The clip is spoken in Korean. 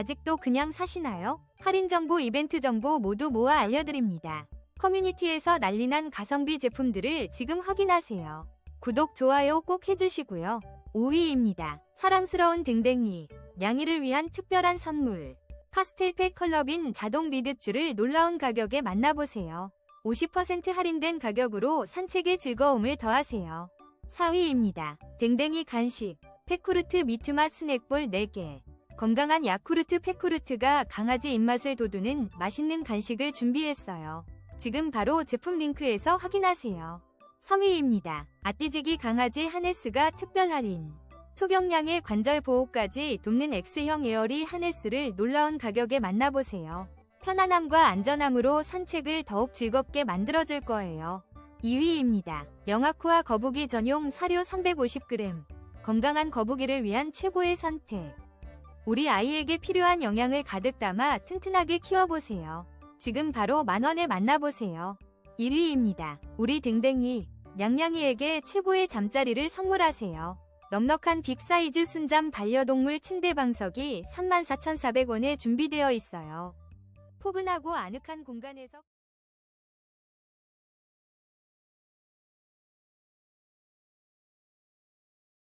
아직도 그냥 사시나요? 할인 정보, 이벤트 정보 모두 모아 알려드립니다. 커뮤니티에서 난리난 가성비 제품들을 지금 확인하세요. 구독, 좋아요 꼭 해주시고요. 5위입니다. 사랑스러운 댕댕이, 냥이를 위한 특별한 선물. 파스텔팩 컬러빈 자동 리드줄을 놀라운 가격에 만나보세요. 50% 할인된 가격으로 산책의 즐거움을 더하세요. 4위입니다. 댕댕이 간식, 페쿠르트 미트맛 스낵볼 4개. 건강한 야쿠르트 페쿠르트가 강아지 입맛을 돋우는 맛있는 간식을 준비했어요. 지금 바로 제품 링크에서 확인하세요. 3위입니다. 아띠지기 강아지 하네스가 특별 할인. 초경량의 관절 보호까지 돕는 X형 에어리 하네스를 놀라운 가격에 만나보세요. 편안함과 안전함으로 산책을 더욱 즐겁게 만들어줄 거예요. 2위입니다. 영아쿠아 거북이 전용 사료 350g. 건강한 거북이를 위한 최고의 선택. 우리 아이에게 필요한 영양을 가득 담아 튼튼하게 키워보세요. 지금 바로 만원에 만나보세요. 1위입니다. 우리 댕댕이, 냥냥이에게 최고의 잠자리를 선물하세요. 넉넉한 빅사이즈 순잠 반려동물 침대 방석이 34,400원에 준비되어 있어요. 포근하고 아늑한 공간에서